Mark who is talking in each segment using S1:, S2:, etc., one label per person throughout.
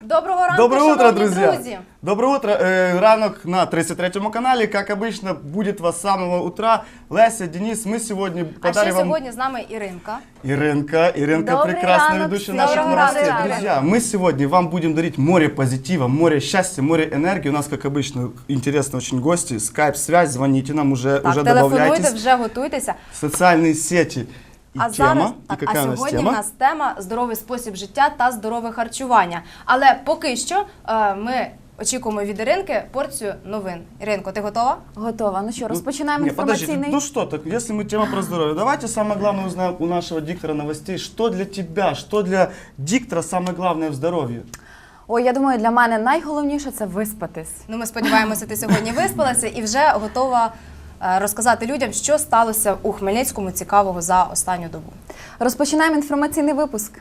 S1: Доброго ранку,
S2: Доброе утро,
S1: шановні
S2: друзья!
S1: друзі!
S2: Доброе утро! Э, ранок на 33 канале. Как обычно, будет вас с самого утра. Леся, Денис, мы сегодня
S1: А ще
S2: подарим вам...
S1: сьогодні з нами Іринка.
S2: Иринка, Иринка
S1: Добрый
S2: прекрасная
S1: ранок
S2: ведущая
S1: всем.
S2: наших
S1: Доброго
S2: новостей.
S1: ранку.
S2: Друзья, мы сегодня вам будем дарить море позитива, море счастья, море энергии. У нас, как обычно, интересные очень гости. Скайп-связь, звоните нам, уже,
S1: Так,
S2: уже
S1: телефонуйте,
S2: добавляйтесь.
S1: вже готуйтеся.
S2: Социальные сети. И
S1: А
S2: тема.
S1: зараз
S2: и
S1: так,
S2: какая
S1: а
S2: у нас
S1: сьогодні
S2: тема?
S1: в нас тема здоровий спосіб життя та здорове харчування. Але поки що е, ми очікуємо від Іринки порцію новин. Іринко, ти готова?
S3: Готова. Ну що, розпочинаємо
S2: Не, подождите,
S3: інформаційний.
S2: ну что, так если мы тема про здоровье, давайте самое главное узнаем у нашего диктора новостей, что для тебя, что для диктора самое главное в здоровье.
S3: Ой, я думаю, для мене найголовніше це виспатись.
S1: Ну, ми сподіваємося, ти сьогодні виспалася і вже готова е, розказати людям, що сталося у Хмельницькому цікавого за останню добу.
S3: Розпочинаємо інформаційний випуск.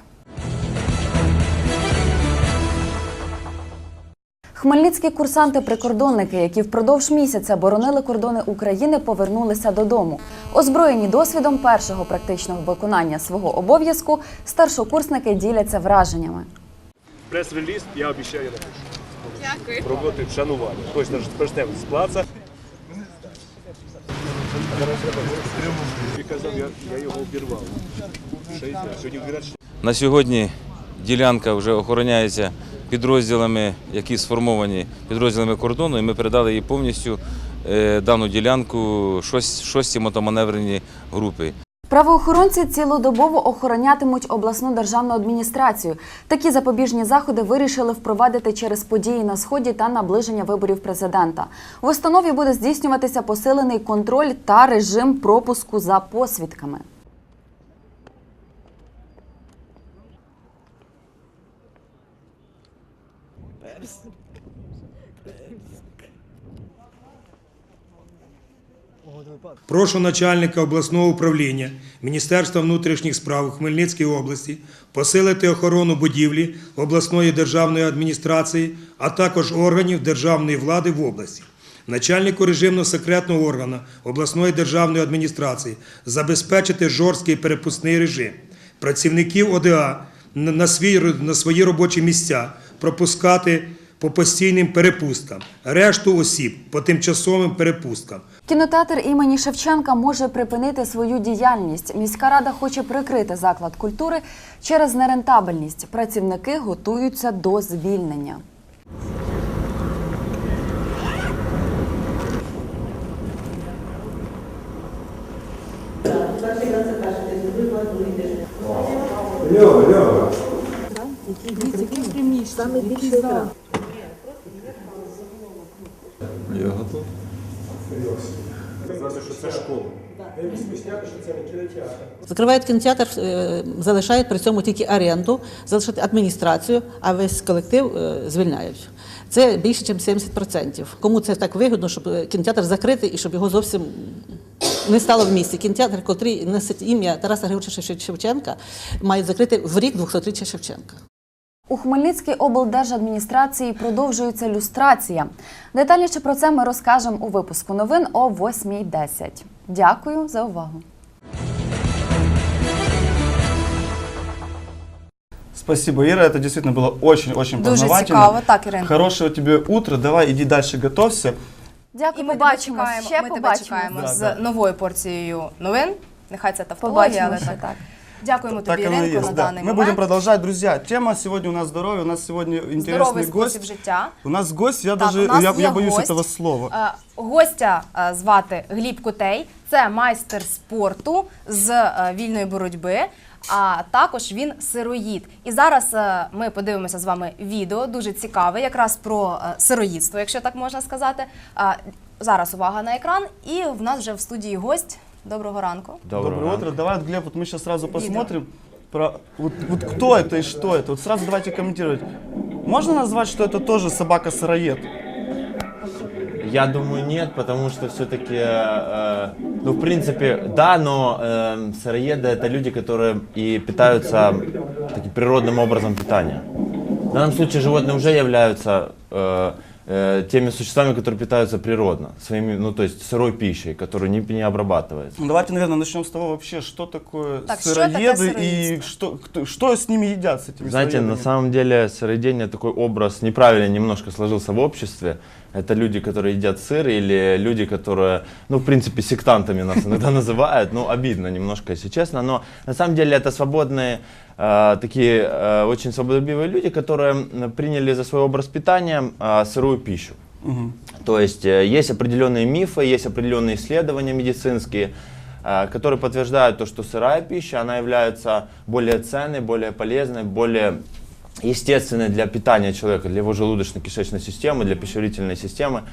S3: Хмельницькі курсанти-прикордонники, які впродовж місяця боронили кордони України, повернулися додому. Озброєні досвідом першого практичного виконання свого обов'язку, старшокурсники діляться враженнями.
S4: Прес-реліз, я обіцяю напишу. Дякую. Роботи вшанування. Точно ж почнемо з плаца. І казав, я, я його обірвав. Сьогодні
S5: На сьогодні ділянка вже охороняється підрозділами, які сформовані підрозділами кордону, і ми передали їй повністю е, дану ділянку шостій мотоманевреній групи.
S3: Правоохоронці цілодобово охоронятимуть обласну державну адміністрацію. Такі запобіжні заходи вирішили впровадити через події на сході та наближення виборів президента. В установі буде здійснюватися посилений контроль та режим пропуску за посвідками.
S6: Прошу начальника обласного управління Міністерства внутрішніх справ у Хмельницькій області посилити охорону будівлі обласної державної адміністрації, а також органів державної влади в області. Начальнику режимно-секретного органу обласної державної адміністрації забезпечити жорсткий перепускний режим. Працівників ОДА на свої робочі місця пропускати по постійним перепусткам, решту осіб по тимчасовим перепусткам.
S3: Кінотеатр імені Шевченка може припинити свою діяльність. Міська рада хоче прикрити заклад культури через нерентабельність. Працівники готуються до звільнення.
S7: Закривають кінотеатр, е, залишають при цьому тільки оренду, залишають адміністрацію, а весь колектив е, звільняють. Це більше, ніж 70%. Кому це так вигідно, щоб е, кінотеатр закритий і щоб його зовсім не стало в місті. Кінотеатр, який носить ім'я Тараса Григоровича Шевченка, мають закрити в рік 200-річчя Шевченка.
S3: У Хмельницькій облдержадміністрації продовжується люстрація. Детальніше про це ми розкажемо у випуску новин о 8.10. Дякую за увагу.
S2: Спасибо, Ира, это действительно было очень-очень
S1: Дуже
S2: познавательно.
S1: цікаво. Так, Іринко.
S2: Хорошего тебе утра, давай иди дальше готовься.
S1: І
S3: Дякую,
S1: ми тебе
S3: побачимось. Ще
S1: ми тебе
S3: побачимось.
S1: чекаємо
S2: Да,
S1: з
S2: да.
S1: новою порцією новин. Нехай це тавтологія, але
S3: Побачимося,
S1: так.
S3: так.
S1: Дякуємо тобі,
S2: Так оно и
S1: Іринко, на
S2: есть, да.
S1: даний
S2: Мы
S1: момент.
S2: будем продолжать, друзья. Тема сегодня у нас здоровье, у нас сегодня интересный
S1: Здоровий
S2: гость.
S1: спосіб життя.
S2: У нас гость, я
S1: Так,
S2: даже,
S1: у нас
S2: я,
S1: є
S2: я боюсь
S1: гость.
S2: этого слова.
S1: Е, Гостя е, звати Гліб Кутей. Це майстер спорту з е, вільної боротьби. А також він сироїд. І зараз е, ми подивимося з вами відео, дуже цікаве, якраз про е, сироїдство, якщо так можна сказати. Е, Зараз увага на екран, і в нас вже в студії гость. Доброго ранку.
S2: Доброе утро. Давай, вот, Глеб, вот мы сейчас сразу посмотрим, про, вот, вот кто это и что это. Вот сразу давайте комментировать. Можно назвать, что это тоже собака-сыроед?
S8: Я думаю, нет, потому что все-таки, э, ну, в принципе, да, но э, сыроеды это люди, которые и питаются таким природным образом питания. В данном случае животные уже являются э, э, теми существами, которые питаются природно, своими, ну то есть сырой пищей, которая не, не обрабатывается.
S2: Ну, давайте, наверное, начнем с того вообще, что такое
S1: Так, что
S2: сыроеды и
S1: сыроедство?
S2: что, кто- что с ними едят, с этими
S8: Знаете, на
S2: сыроедами?
S8: самом деле сыроедение такой образ неправильно немножко сложился в обществе. Это люди, которые едят сыр, или люди, которые, ну, в принципе, сектантами нас иногда называют. Ну, обидно немножко, если честно. Но на самом деле это свободные, э, такие э, очень свободолюбивые люди, которые приняли за свой образ питания э, сырую пищу.
S2: Мгм.
S8: То есть э, есть определенные мифы, есть определенные исследования медицинские, э, которые подтверждают то, что сырая пища, она является более ценной, более полезной, более естественной для питания человека, для его желудочно-кишечной системы, для пищеварительной системы.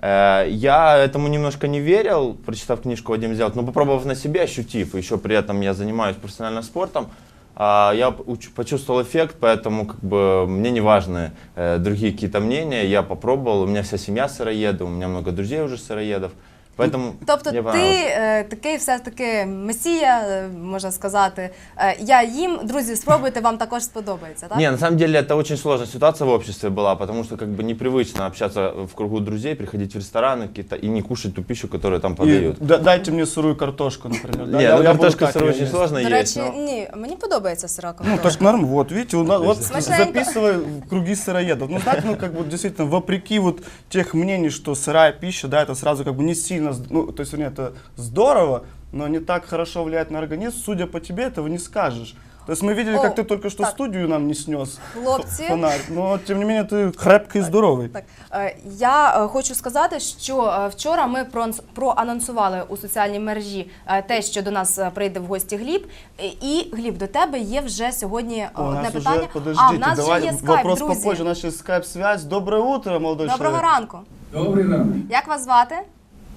S8: Я этому немножко не верил, прочитав книжку Вадим сделать, но попробовав на себе, ощутив, еще при этом я занимаюсь профессиональным спортом, я уч- почувствовал эффект, поэтому как бы мне не важны э, другие какие-то мнения. Я попробовал, у меня вся семья сыроеды, у меня много друзей уже сыроедов. Поэтому
S1: Тобто
S8: мне
S1: ти
S8: понравилось.
S1: е, такий все ж таки месія, е, можна сказати. Е, я їм, друзі, спробуйте, вам також сподобається, так?
S8: Не, на самом деле это очень сложная ситуация в обществе была, потому что как бы непривычно общаться в кругу друзей, приходить в рестораны какие-то и не кушать ту пищу, которую там
S2: И
S8: подают.
S2: да- дайте мне сырую картошку, например. да,
S8: Не,
S2: я-
S8: ну
S2: я буду
S8: картошку
S2: так
S8: сырую
S2: её
S8: очень
S2: есть.
S8: сложно
S1: До
S8: есть.
S1: речі,
S8: но-
S1: ні, мені подобається сира
S2: Ну,
S1: картошка.
S2: так норм, вот, видите, у нас, вот
S1: Смачненько.
S2: записывай в круги сыроедов. Ну, знаете, ну, как бы, действительно, вопреки вот тех мнений, что сырая пища, да, это сразу как бы не сильно, с- ну, то есть, вернее, это здорово, но не так хорошо влияет на организм, судя по тебе, этого не скажешь. То есть мы видели,
S1: О,
S2: как ты только что
S1: так.
S2: студию нам не снес
S1: Хлопці.
S2: фонарь, но тем не менее ты крепкий и здоровый.
S1: Так, е, я е, хочу сказати, що е, вчора ми проанс- проанонсували у соціальній мережі е, те, що до нас е, прийде в гості Гліб. Е, І Гліб, до тебе є вже сьогодні е,
S2: О, у
S1: одне
S2: нас
S1: питання.
S2: уже, подождите,
S1: а в нас
S2: давай
S1: вже є скайп,
S2: вопрос
S1: друзі.
S2: попозже, у нас сейчас скайп-связь. Доброе утро, молодой
S1: Доброго
S2: человек.
S1: ранку.
S9: Добрий ранок,
S1: Як вас звати?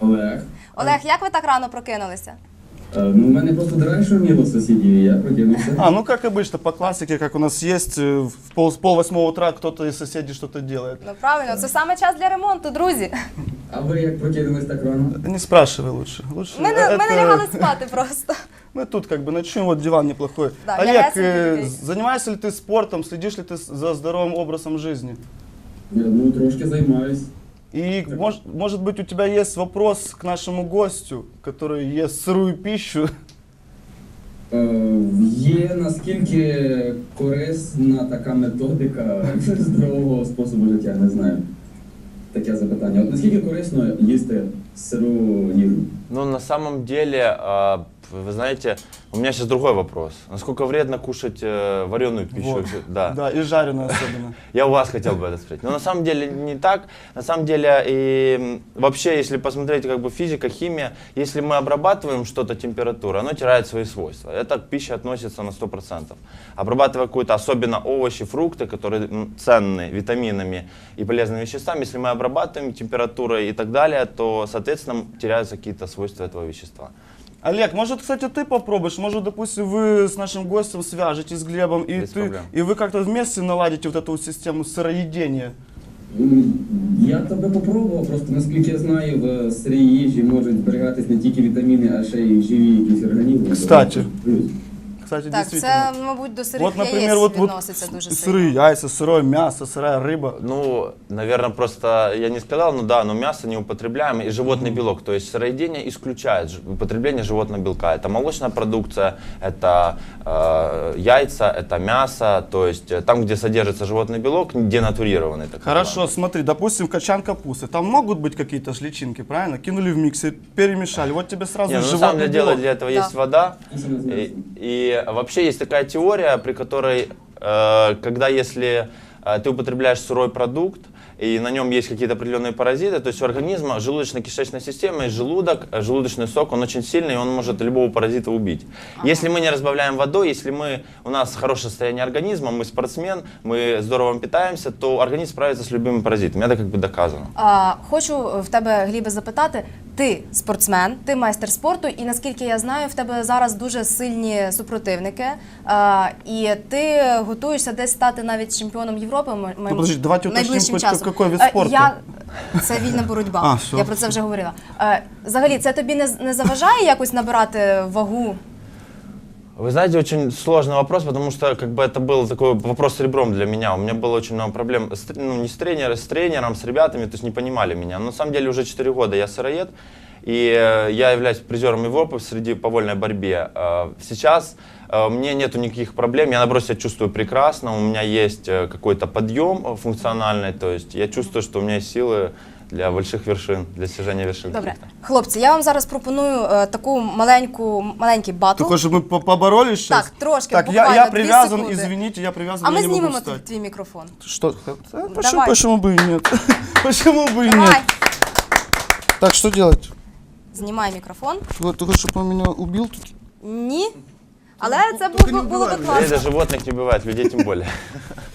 S9: Олег.
S1: Олег, як ви так рано прокинулися?
S9: Е, Ну, в мене просто драй шуміло сусідів, і я прокинувся.
S2: А, ну как обычно, по классике, как у нас есть, э, в пол, в пол восьмого утра кто-то из соседей что-то делает.
S1: Ну правильно, це саме час для ремонту, друзі.
S9: А ви як прокинулись так рано?
S2: Не спрашивай лучше. лучше
S1: Ми не,
S2: это-
S1: ми не лягали спати просто.
S2: Мы тут как бы ночуем, вот диван неплохой.
S1: Да,
S2: Олег,
S1: лягайся,
S2: э,
S1: Сергей.
S2: занимаешься ли ты спортом, следишь ли ты с- за здоровым образом жизни?
S9: Я, ну, трошки займаюсь.
S2: И мож- может быть у тебя есть вопрос к нашему гостю, который ест сырую пищу.
S9: Е, Є наскільки корисна така методика здорового способу життя, не знаю. Таке запитання. От наскільки корисно їсти сиру їжу?
S8: Ну, на самом деле, а, вы знаете, у меня сейчас другой вопрос. Насколько вредно кушать э, вареную пищу?
S2: Вот.
S8: Да.
S2: Да, и жареную особенно.
S8: Я у вас хотел бы это спросить. Но на самом деле не так. На самом деле и вообще, если посмотреть как бы физика, химия, если мы обрабатываем что-то температурой, оно теряет свои свойства. Это к пище относится на 100%. Обрабатывая какую-то, особенно овощи, фрукты, которые ценны витаминами и полезными веществами, если мы обрабатываем температурой и так далее, то, соответственно, теряются какие-то свойства этого вещества.
S2: Олег, может, кстати, ты попробуешь? Может, допустим, вы с нашим гостем свяжетесь с Глебом, и,
S8: Без
S2: ты,
S8: проблем.
S2: и вы как-то вместе наладите вот эту вот систему сыроедения.
S9: М, Я тебе попробував, просто наскільки я знаю, в сирій їжі можуть зберігатись не тільки вітаміни, а ще й живі якісь організми.
S2: Кстати.
S9: Плюс.
S2: Кстати,
S1: Так,
S2: действительно.
S1: це, мабуть, до сирих
S2: Вот, например,
S1: яєць
S2: вот, вот
S1: відноситься дуже
S2: с-
S1: сильно.
S2: сырые яйца, сырое мясо, сырая рыба.
S8: Ну, наверное, просто я не сказал, ну да, но мясо не употребляем и животный белок. То есть сыроедение исключает ж- употребление животного белка. Это молочная продукция, это э, яйца, это мясо. То есть э, там, где содержится животный белок, денатурированный. Так
S2: Хорошо,
S8: называемый.
S2: смотри, допустим, качан капусты. Там могут быть какие-то ж личинки, правильно? Кинули в миксер, перемешали. Вот тебе сразу
S8: Не, ну, на
S2: животный
S8: самом деле дело
S2: белок.
S8: для этого
S1: Да.
S8: есть вода.
S9: І це не
S8: И, и вообще есть такая теория, при которой, э, когда если э, ты употребляешь сырой продукт, и на нем есть какие-то определенные паразиты, то есть у организма желудочно-кишечная система и желудок, э, желудочный сок, он очень сильный, и он может любого паразита убить. Если мы не разбавляем водой, если мы, у нас хорошее состояние организма, мы спортсмен, мы здорово питаемся, то организм справится с любыми паразитами. Это как бы доказано.
S1: А, хочу в тебе, Глібе, запитати: ти спортсмен, ти майстер спорту, і наскільки я знаю, в тебе зараз дуже сильні супротивники. А, і ти готуєшся десь стати навіть чемпіоном Європи.
S2: Ну, подожди, давайте
S1: найближчим часом.
S2: какой вид
S1: Е,
S2: спорту.
S1: Я... Це вільна боротьба.
S2: А, все.
S1: Я про це вже говорила. А, Взагалі, це тобі не, не заважає якось набирати вагу?
S8: Вы знаете, очень сложный вопрос, потому что как бы это был такой вопрос с ребром для меня. У меня было очень много проблем, с, ну, не с тренером, с тренером, с ребятами, то есть не понимали меня. Но на самом деле уже 4 года я сыроед, и э, я являюсь призером Европы среди по вольной борьбе. Э, сейчас э, мне нету никаких проблем, я наоборот себя чувствую прекрасно, у меня есть э, какой-то подъем функциональный, то есть я чувствую, что у меня есть силы для больших вершин, для достижения вершин.
S1: Добре,
S8: каких-то.
S1: хлопці, я вам зараз пропоную е, таку маленьку маленький батл.
S2: Ты хочешь, чтобы мы по- поборолись сейчас?
S1: Так, трошки,
S2: Так, я,
S1: буквально
S2: я
S1: дві
S2: привязан,
S1: секунди.
S2: извините, я привязан,
S1: А
S2: я
S1: ми
S2: не могу
S1: знімемо
S2: встать.
S1: твій мікрофон.
S2: Что? Да, почему,
S1: Давай.
S2: почему бы и нет? Почему бы и
S1: Давай,
S2: нет? Так, что делать?
S1: знімай мікрофон.
S2: Вот Ты хочешь, чтобы он меня убил тут?
S1: Ні. Але це
S2: Тільки
S1: було,
S2: не
S1: було би
S2: вбивай
S8: Людей
S1: класно.
S8: до животных не бывает, людей тем более.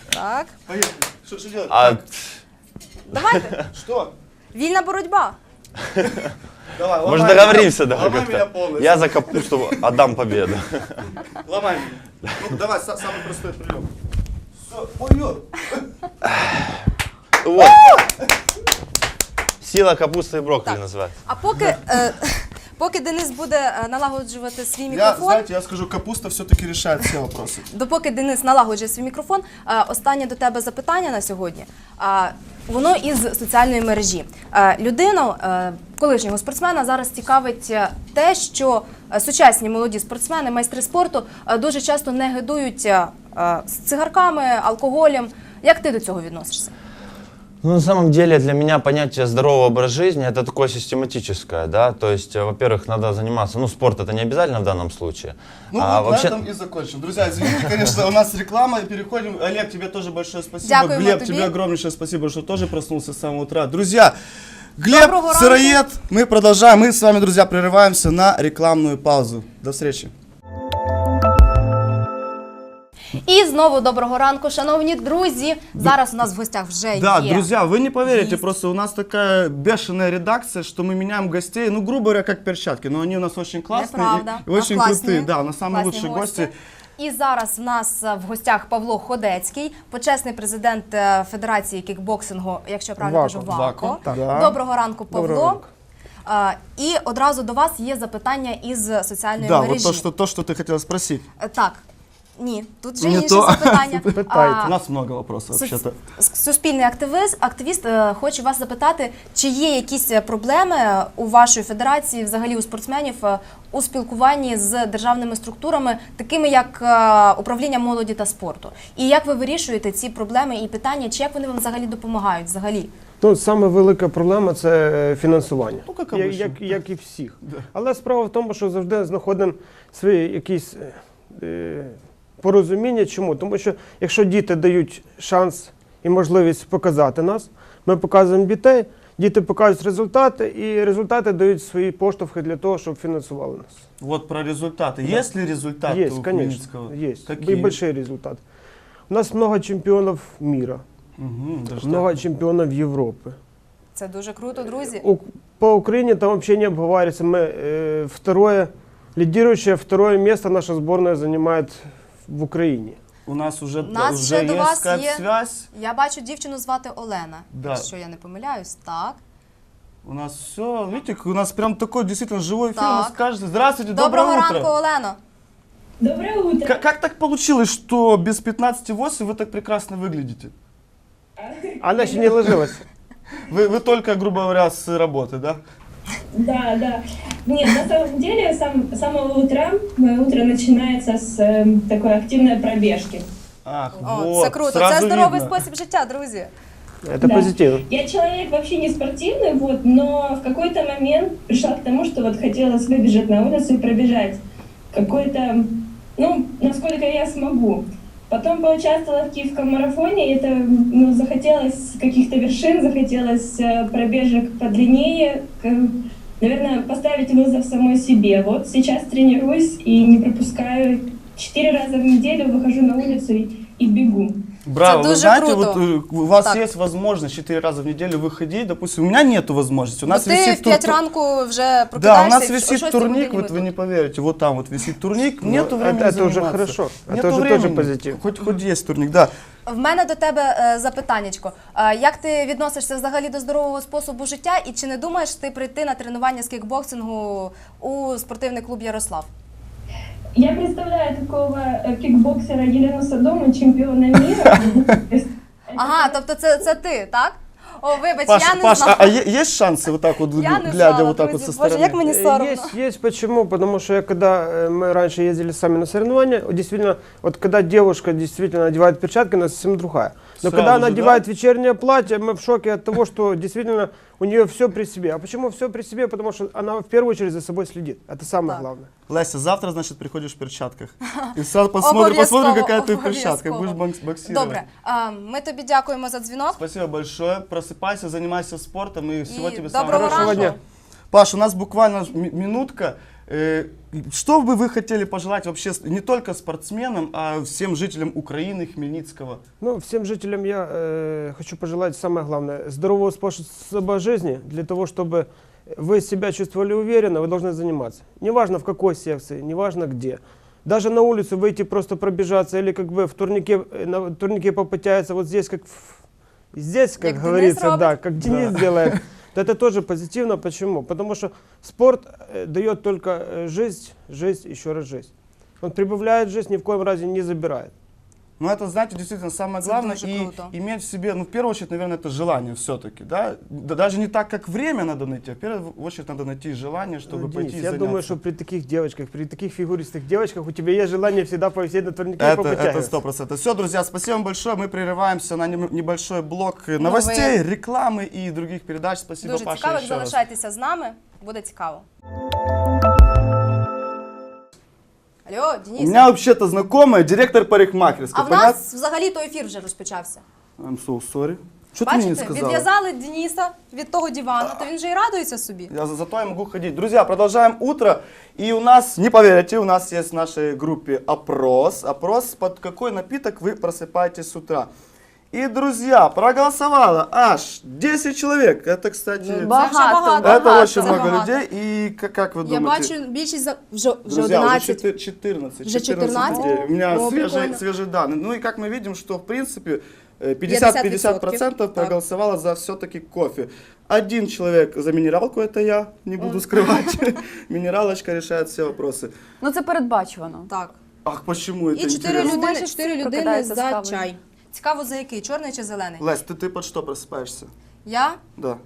S1: Так.
S2: Поехали. Что, что делать?
S8: А
S1: Давайте.
S2: Что?
S1: Вільна боротьба.
S2: Давай, ломай
S8: Может
S2: меня.
S8: договоримся, да,
S2: Ломай меня
S8: как-то?
S2: полностью.
S8: Я за капусту отдам победу.
S2: Ломай меня. Ну, давай, са- самый простой прием. Все, ой, ой.
S8: Вот. Сила капусты и брокколи
S1: Так.
S8: называется.
S1: А поки, е, поки Денис буде е, налагоджувати свій
S2: Я,
S1: мікрофон,
S2: знаете, я скажу, капуста все-таки решает все вопросы.
S1: допоки Денис налагоджує свій мікрофон, е, останнє до тебе запитання на сьогодні. А, Воно із соціальної мережі. Е, Людину, е, колишнього спортсмена, зараз цікавить е, те, що е, сучасні молоді спортсмени, майстри спорту е, дуже часто не гидують е, е, з цигарками, алкоголем. Як ти до цього відносишся?
S8: Ну, на самом деле, для меня понятие здорового образа жизни это такое систематическое, да, то есть, э, во-первых, надо заниматься, ну, спорт это не обязательно в данном случае.
S2: Ну,
S8: а
S2: вот
S8: вообще,
S2: на этом и закончим. Друзья, извините, конечно, у нас реклама, и переходим. Олег, тебе тоже большое спасибо. Глеб, тебе огромнейшее спасибо, что тоже проснулся с самого утра. Друзья, Глеб,
S1: Доброго
S2: сыроед, мы продолжаем. Мы с вами, друзья, прерываемся на рекламную паузу. До встречи.
S1: І знову доброго ранку, шановні друзі. Зараз у нас в гостях вже
S2: Да,
S1: є.
S2: друзья, вы не поверите,
S1: Есть.
S2: просто у нас такая бешеная редакция, что мы меняем гостей, ну, грубо говоря, как перчатки, но они у нас очень классные
S1: Неправда.
S2: и, и
S1: У нас
S2: очень
S1: класні,
S2: крутые. Да, у нас самые
S1: класні
S2: лучшие гости.
S1: І зараз в нас е, в гостях Павло Ходецький, почесний президент е, Федерації кікбоксингу, якщо я правильно
S2: Вако,
S1: кажу, ВАКО.
S2: Вако, так. Да.
S1: Доброго ранку, Павло.
S2: Доброго ранку.
S1: Е, І одразу до вас є запитання із соціальної
S2: Да,
S1: мережі.
S2: вот то что, то, что ты хотела спросить.
S1: Е, Так, ні, тут вже
S2: Не
S1: інше
S2: то.
S1: запитання. А,
S2: У нас много вопросов,
S1: Сус-
S2: вообще-то.
S1: с- Суспільний активіст, активіст е, хоче вас запитати, чи є якісь е, проблеми у вашої федерації, взагалі у спортсменів, е, у спілкуванні з державними структурами, такими як е, управління молоді та спорту. І як ви вирішуєте ці проблеми і питання, чи як вони вам взагалі допомагають? Взагалі?
S10: Ну, саме велика проблема це е, фінансування,
S2: Ну, як
S10: як,
S2: обично.
S10: як, як і всіх. Але справа в тому, що завжди знаходимо свої якісь е, е, порозуміння. Чому? Тому що якщо діти дають шанс і можливість показати нас, ми показуємо дітей, діти показують результати, і результати дають свої поштовхи для того, щоб фінансували нас.
S2: Вот про результаты. Есть ли результаты
S10: Есть,
S2: у
S10: конечно,
S2: Хмельницкого?
S10: есть.
S2: Какие?
S10: И большие результаты. У нас много чемпионов мира,
S2: Мгм, даже
S10: много
S2: так.
S10: чемпионов Европы.
S1: Це дуже круто, друзі.
S10: У- По Украине там вообще не обговаривается. Мы э, второе, лидирующее второе место наша сборная занимает в Украине.
S2: У нас уже,
S1: У нас
S2: уже
S1: ще до
S2: есть
S1: вас є-
S2: скайп-связь.
S1: Я бачу дівчину звати Олена.
S2: Да.
S1: Якщо я не помиляюсь, так.
S2: У нас все, видите, у нас прям такой действительно живой эфир. У нас
S1: Так.
S2: кажется, здравствуйте,
S1: Доброго
S2: доброе
S1: ранку,
S2: утро.
S1: Олено.
S11: Доброе утро.
S2: Как, как так получилось, что без 15,8 вы так прекрасно выглядите?
S10: Она еще не ложилась.
S2: Вы, вы только, грубо говоря, с работы, да?
S11: Да, да. Нет, на самом деле, сам, с самого утра, мое утро начинается с э, такой активной пробежки.
S2: Ах,
S1: О,
S2: вот,
S1: це круто.
S2: сразу
S1: Це здоровий
S2: видно.
S1: спосіб життя, друзі.
S10: Это
S11: Да.
S10: позитивно.
S11: Я человек вообще не спортивный, вот, но в какой-то момент пришла к тому, что вот хотелось выбежать на улицу и пробежать какой-то, ну, насколько я смогу. Потом поучаствовала в киевском марафоне, и это, ну, захотелось каких-то вершин, захотелось э, пробежек подлиннее, к- наверное, поставить вызов самой себе. Вот сейчас тренируюсь и не пропускаю. Четыре раза в неделю выхожу на улицу и, и бегу.
S2: Браво,
S1: Это
S2: вы
S1: дуже
S2: знаете,
S1: круто.
S2: вот э, у вас
S1: Так.
S2: есть возможность 4 раза в неделю выходить, допустим, у меня нету возможности, у нас
S1: Бо ти
S2: висит
S1: в 5
S2: тур-
S1: ранку вже
S2: Да,
S1: прокидаєшся.
S2: у нас
S1: і о
S2: висит
S1: 6
S2: турник,
S1: годині
S2: вот вы
S1: тут.
S2: не поверите, вот там вот висит турник,
S10: Ну,
S2: нету
S10: это-
S2: времени
S10: это уже
S2: заниматься.
S10: хорошо, это
S2: Нету
S10: уже тоже
S2: времени.
S10: позитив.
S2: Хоть, хоть есть турник, да.
S1: В мене до тебе е, запитаннячко. Е, Як ти відносишся взагалі до здорового способу життя і чи не думаєш ти прийти на тренування з кікбоксингу у спортивний клуб Ярослав?
S11: Я представляю такого э, кикбоксера Елену Садому, чемпиона мира.
S1: Ага, тобто це, це ти, так? О, вибач,
S2: Паш,
S1: я не
S2: Паш,
S1: знала.
S2: а, а е- есть шансы вот так вот,
S1: Я не
S2: глядя
S1: знала,
S2: вот так вот
S1: друзі.
S2: со
S1: Боже,
S2: стороны?
S1: як мені
S10: Э,
S1: соромно.
S10: Есть, есть почему? Потому что я когда э, мы раньше ездили сами на соревнования, вот действительно, вот когда девушка действительно одевает перчатки, она совсем другая. Но
S2: Сразу
S10: когда она
S2: же, да?
S10: одевает вечернее платье, мы в шоке от того, что действительно у нее все при себе. А почему все при себе? Потому что она в первую очередь за собой следит. Это самое
S1: Так.
S10: главное.
S2: Леся, завтра, значит, приходишь в перчатках. И сразу посмотрим,
S1: Обов'язково,
S2: посмотрим какая ты в перчатках.
S1: обов'язково.
S2: Будешь бокс- боксировать.
S1: Добре, а, ми тобі дякуємо за дзвінок.
S2: Спасибо большое. Просыпайся, занимайся спортом и всего
S1: І
S2: тебе
S1: доброго
S2: самого
S10: Хорошего
S1: ранку.
S10: дня.
S2: Паш, у нас буквально ми- минутка. Э, Что бы вы хотели пожелать вообще не только спортсменам, а всем жителям Украины, Хмельницкого?
S10: Ну, всем жителям я э, хочу пожелать самое главное здорового способа жизни для того, чтобы вы себя чувствовали уверенно, вы должны заниматься. Неважно в какой секции, неважно где. Даже на улицу выйти просто пробежаться или как бы в турнике, э, на турнике попытаться вот здесь как в- здесь, как
S1: Как
S10: говорится, да, как Денис делает. то Это тоже позитивно. Почему? Потому что спорт э, дает только э, жизнь, жизнь, еще раз жизнь. Он прибавляет жизнь, ни в коем разе не забирает.
S2: Ну, это, знаете, действительно самое
S1: Это
S2: главное.
S1: дуже
S2: И
S1: круто.
S2: иметь в себе, ну, в первую очередь, наверное, это желание все-таки, да? Да Даже не так, как время надо найти, а в первую очередь надо найти желание, чтобы
S10: Ну, Денис,
S2: пойти и
S10: я
S2: заняться.
S10: думаю, что при таких девочках, при таких фигуристых девочках у тебя есть желание всегда повисеть на турнике и
S2: Это, это
S10: попотягиваться.
S2: сто процентов. Все, друзья, спасибо вам большое. Мы прерываемся на нем- небольшой блок э, новостей, рекламы и других передач. Спасибо,
S1: Дуже
S2: Паша,
S1: цікаво,
S2: еще раз.
S1: залишайтеся з нами, буде цікаво. Алло,
S2: У
S1: Денис.
S2: меня вообще-то знакомая, директор парикмахерской.
S1: А в нас взагалі то ефір вже розпочався.
S2: I'm so sorry. Что ты мне не
S1: Бачите,
S2: сказала?
S1: відв'язали Дениса від того дивану, то він же і радується собі.
S2: Я, за- зато я могу ходить. Друзья, продолжаем утро. И у нас, не поверите, у нас есть в нашей группе опрос. Опрос, под какой напиток вы просыпаетесь с утра. И, друзья, проголосовало аж 10 человек. Это, кстати,
S1: Це
S3: Багато.
S1: вже багато.
S2: это
S1: багато.
S2: очень
S1: Це
S2: много
S1: багато.
S2: людей. И как, как вы
S1: Я
S2: думаете?
S1: бачу більшість за вже, вже
S2: Друзья,
S1: 11.
S2: уже 14.
S1: Уже 14?
S2: людей. У меня
S1: О,
S2: свежие,
S1: прикольно.
S2: свежие данные. Ну и как мы видим, что в принципе э, 50-50%
S1: Так.
S2: проголосовало за все-таки кофе. Один человек за минералку, это я, не буду скрывать. Минералочка решает все вопросы.
S3: Ну це передбачувано.
S1: Так.
S2: Ах, почему это
S1: І чотири
S2: интересно?
S1: людини,
S3: Майже
S1: чотири
S3: всі
S1: людини
S3: прокидаються з
S1: за
S3: кавою.
S1: чай. Цікаво, за який? Чорний чи зелений?
S2: Лесь, ты, ты под что просыпаешься?
S1: Я
S2: Да.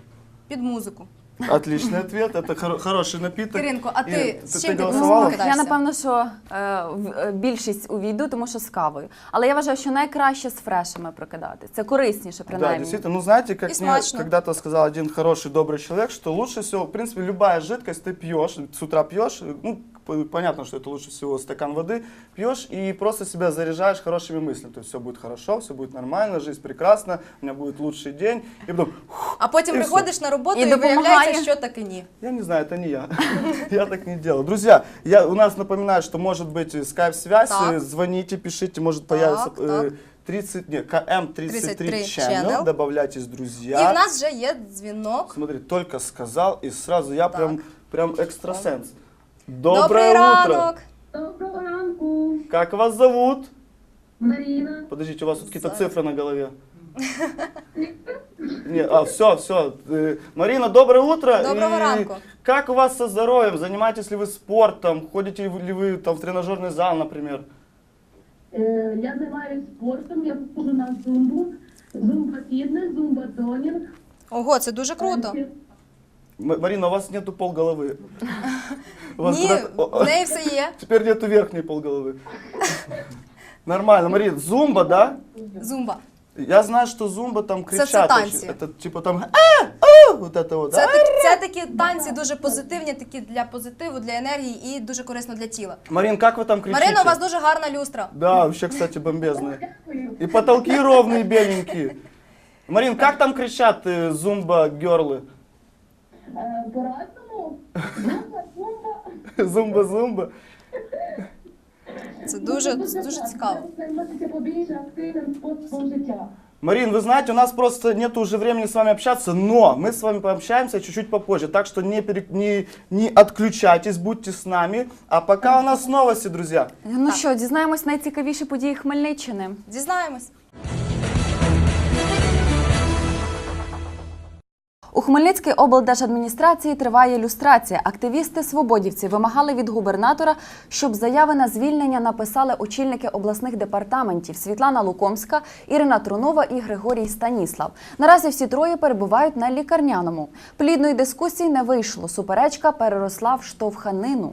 S1: під музику.
S2: Отличный ответ, это хоро- хороший напиток.
S1: Киринко, а
S2: И
S1: ти з
S2: ты,
S1: чим
S2: ты
S1: ти
S2: голосовала?
S1: прокидаєшся?
S3: Я напевно, що е, в- е, більшість увійду, тому що з кавою. Але я вважаю, що найкраще з фрешами прокидати. Це корисніше,
S2: Да,
S3: принаймні.
S2: действительно. Ну, знаете,
S1: И
S2: как мне
S1: смачно.
S2: когда-то сказал один хороший, добрый человек, что лучше всего, в принципе, любая жидкость ты пьешь, с утра пьешь, ну, п- понятно, что это лучше всего стакан воды, пьешь и просто себя заряжаешь хорошими мыслями. То есть все будет хорошо, все будет нормально, жизнь прекрасна, у меня будет лучший день. І потом,
S1: А потім
S2: І
S1: приходиш на роботу
S3: І
S1: і,
S3: допомагає.
S1: виявляється, що таки ні.
S2: я не знаю, это не я. Я так не делал. Друзья, я, у нас напоминаю, что может быть скайп-связь,
S1: Так.
S2: э, звоните, пишите, может появится
S1: Так,
S2: э,
S1: так.
S2: 30, не, КМ33
S1: 33
S2: channel,
S1: channel.
S2: добавляйтесь,
S1: І
S2: друзья.
S1: в нас вже є дзвінок.
S2: Смотри, только сказал, и сразу я
S1: Так.
S2: прям, прям экстрасенс.
S1: Добрий
S2: Доброе утро!
S1: ранок!
S11: Доброго ранку,
S2: Как вас зовут?
S11: Марина.
S2: Подождите, у вас тут какие-то
S1: Зараз.
S2: цифры на голове. Не, а, все, все. Марина, доброе утро.
S1: Доброго
S2: И
S1: ранку.
S2: Как у вас со здоровьем? Занимаетесь ли вы спортом? Ходите ли вы там в тренажерный зал, например?
S11: Э, Я занимаюсь спортом, я хожу на зумбу, зумба фитнес, зумба тонинг.
S1: Ого, це дуже круто.
S2: М- Марина, у вас нету полголовы. У вас
S1: Ні,
S2: куда-то- О,
S1: в неї все є.
S2: Теперь нету верхней полголовы. Нормально, Марина, зумба, да?
S1: Зумба.
S2: Я знаю, что зумба там
S1: Це- це
S2: кричат.
S1: танці.
S2: очень. Это типа там а, а, вот это вот.
S1: Це,
S2: а.
S1: так, це такі танці дуже позитивні, такі для позитиву, для енергії і дуже корисно для тіла.
S2: Марин, как вы там кричите?
S1: Марина, у вас дуже гарна люстра.
S2: Да, вообще, кстати, бомбезные. И потолки ровные, беленькие. Марин, как там кричат э, зумба-герлы?
S11: Э, По-разному. Зумба, зумба.
S2: Зумба-зумба.
S1: Це дуже, це дуже цікаво.
S11: Займатися побільше активним способом життя.
S2: Марин, вы знаете, у нас просто нет уже времени с вами общаться, но мы с вами пообщаемся чуть-чуть попозже. Так что не, пере- не, не отключайтесь, будьте с нами. А пока у нас новости, друзья.
S3: Ну що, дізнаємось найцікавіші події Хмельниччини.
S1: Дізнаємось.
S3: У Хмельницькій облдержадміністрації триває люстрація. Активісти свободівці вимагали від губернатора, щоб заяви на звільнення написали очільники обласних департаментів Світлана Лукомська, Ірина Трунова і Григорій Станіслав. Наразі всі троє перебувають на лікарняному. Плідної дискусії не вийшло. Суперечка переросла в штовханину.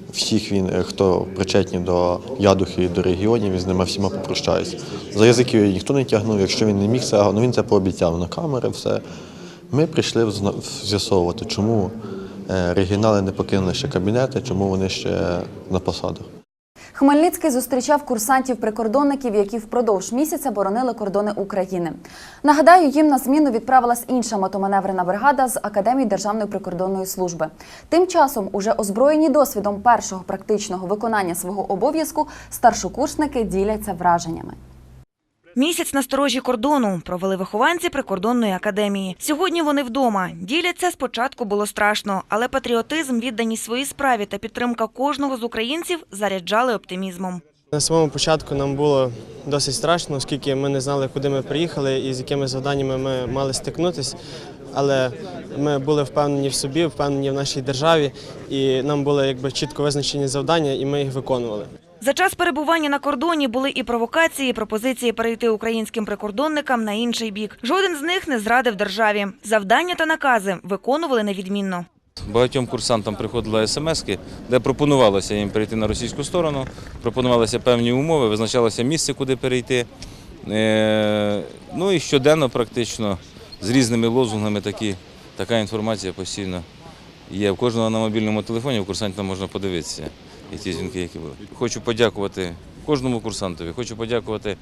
S12: всіх він, е, хто причетні до ядухи і до регіонів, він з ними всіма попрощається. За язики ніхто не тягнув. Якщо він не міг це, ну він це пообіцяв на камери. Все ми прийшли з'ясовувати, чому е, регіонали не покинули ще кабінети, чому вони ще на посадах.
S3: Хмельницький зустрічав курсантів-прикордонників, які впродовж місяця боронили кордони України. Нагадаю, їм на зміну відправилась інша мотоманеврена бригада з Академії Державної прикордонної служби. Тим часом, уже озброєні досвідом першого практичного виконання свого обов'язку, старшокурсники діляться враженнями.
S13: Місяць на сторожі кордону провели вихованці прикордонної академії. Сьогодні вони вдома. Діляться спочатку було страшно, але патріотизм, відданість своїй справі та підтримка кожного з українців заряджали оптимізмом.
S14: На самому початку нам було досить страшно, оскільки ми не знали, куди ми приїхали і з якими завданнями ми мали стикнутися. Але ми були впевнені в собі, впевнені в нашій державі, і нам були якби чітко визначені завдання, і ми їх виконували.
S13: За час перебування на кордоні були і провокації, і пропозиції перейти українським прикордонникам на інший бік. Жоден з них не зрадив державі. Завдання та накази виконували невідмінно.
S5: Багатьом курсантам приходили смс, де пропонувалося їм перейти на російську сторону, пропонувалися певні умови, визначалося місце, куди перейти. Е, Ну і щоденно практично з різними лозунгами такі, така інформація постійно є. В кожного на мобільному телефоні в курсантів можна подивитися і ті дзвінки, які були. Хочу подякувати кожному курсантові, хочу подякувати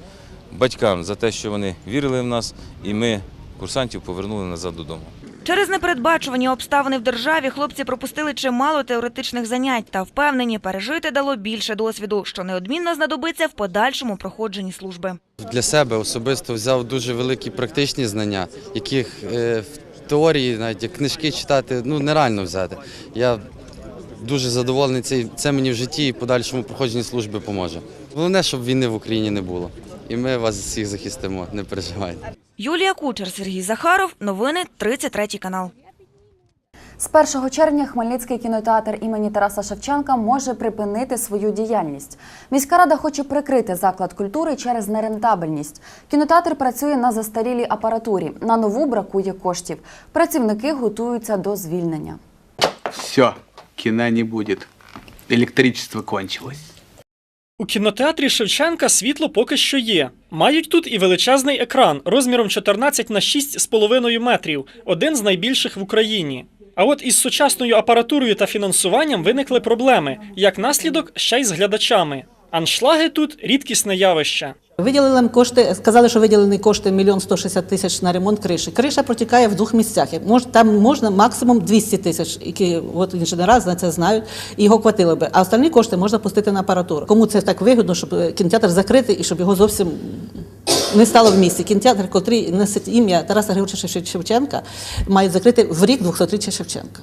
S5: батькам за те, що вони вірили в нас, і ми курсантів повернули назад додому.
S13: Через непередбачувані обставини в державі хлопці пропустили чимало теоретичних занять та впевнені, пережити дало більше досвіду, що неодмінно знадобиться в подальшому проходженні служби.
S15: Для себе особисто взяв дуже великі практичні знання, яких е, в теорії, навіть як книжки читати, ну нереально взяти. Я дуже задоволений, це, це мені в житті і подальшому проходженні служби поможе. Головне, щоб війни в Україні не було. І ми вас всіх захистимо, не переживайте.
S13: Юлія Кучер, Сергій Захаров. Новини 33 канал.
S3: З 1 червня Хмельницький кінотеатр імені Тараса Шевченка може припинити свою діяльність. Міська рада хоче прикрити заклад культури через нерентабельність. Кінотеатр працює на застарілій апаратурі. На нову бракує коштів. Працівники готуються до звільнення.
S16: Все, кино не будет. Электричество кончилось.
S17: У кінотеатрі Шевченка світло поки що є. Мають тут і величезний екран розміром 14 на 6,5 метрів, один з найбільших в Україні. А от із сучасною апаратурою та фінансуванням виникли проблеми, як наслідок ще й з глядачами. Аншлаги тут рідкісне явище.
S7: Виділили кошти, сказали, що виділені кошти мільйон 160 тисяч на ремонт криші. Криша протікає в двох місцях. Мож, там можна максимум 200 тисяч, які от інженери за це знають, і його хватило би. А остальні кошти можна пустити на апаратуру. Кому це так вигідно, щоб е, кінотеатр закрити і щоб його зовсім не стало в місті. Кінотеатр, котрий носить ім'я Тараса Григоровича Шевченка, мають закрити в рік 200-річчя Шевченка.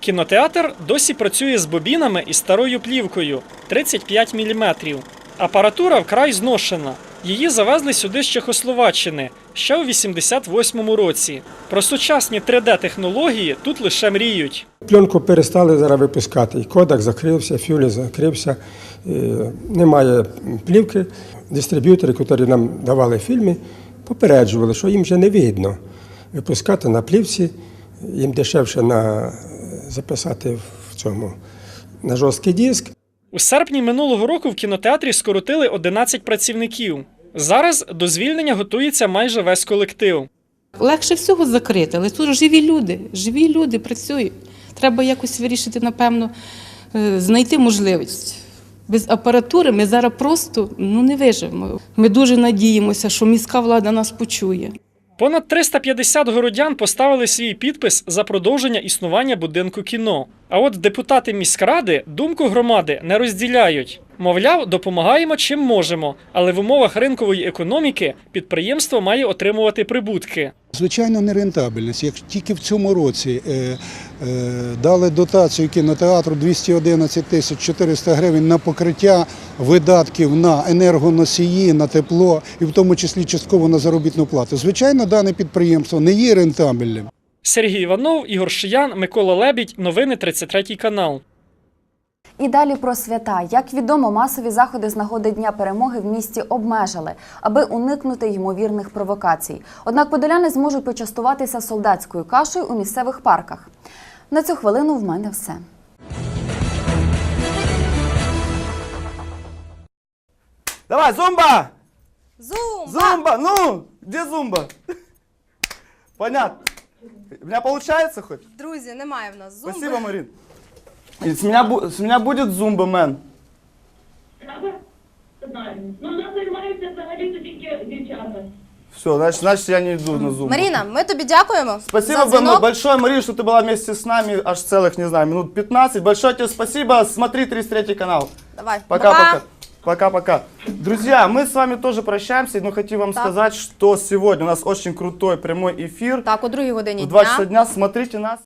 S17: Кінотеатр досі працює з бобінами і старою плівкою 35 мм. Апаратура вкрай зношена. Її завезли сюди з Чехословаччини ще у 88-му році. Про сучасні 3D-технології тут лише мріють.
S18: Пленку перестали зараз випускати. І Кодак закрився, Фюлі закрився, е, немає плівки. Дистриб'ютори, які нам давали фільми, попереджували, що їм вже не вигідно випускати на плівці, їм дешевше на, записати в цьому на жорсткий диск.
S17: У серпні минулого року в кінотеатрі скоротили 11 працівників. Зараз до звільнення готується майже весь колектив.
S19: Легше всього закрити, але тут живі люди, живі люди працюють. Треба якось вирішити, напевно, е, знайти можливість. Без апаратури ми зараз просто ну, не виживемо. Ми дуже надіємося, що міська влада нас почує.
S17: Понад 350 городян поставили свій підпис за продовження існування будинку кіно. А от депутати міськради думку громади не розділяють. Мовляв, допомагаємо чим можемо, але в умовах ринкової економіки підприємство має отримувати прибутки.
S20: Звичайно, нерентабельність. Як тільки в цьому році е, е, дали дотацію кінотеатру 211 тисяч 400 гривень на покриття видатків на енергоносії, на тепло і в тому числі частково на заробітну плату. Звичайно, дане підприємство не є рентабельним.
S17: Сергій Іванов, Ігор Шиян, Микола Лебідь. Новини 33 канал.
S3: І далі про свята. Як відомо, масові заходи з нагоди Дня перемоги в місті обмежили, аби уникнути ймовірних провокацій. Однак подоляни зможуть почастуватися солдатською кашею у місцевих парках. На цю хвилину в мене все.
S2: Давай, зумба!
S1: Зумба!
S2: Зумба, ну! Где зумба? Понятно. У меня получается хоть?
S1: Друзі, немає в нас зумби.
S2: Спасибо, Марин. И с меня, бу- с меня будет зумба, мэн.
S11: Ну, нас займаються взагалі тільки дівчата.
S2: Все, значит, значит, я не иду на зумбу.
S1: Маріна, ми тобі дякуємо.
S2: Спасибо
S1: за
S2: вам
S1: дзвінок.
S2: большое, Марина, что ты была вместе с нами аж целых, не знаю, минут 15. Большое тебе спасибо. Смотри 33 канал.
S1: Давай.
S2: Пока-пока. Пока-пока. Друзья, мы с вами тоже прощаемся, но хотим вам
S1: Так.
S2: сказать, что сегодня у нас очень крутой прямой эфир.
S1: Так, о другій годині
S2: В 2 часа дня смотрите нас.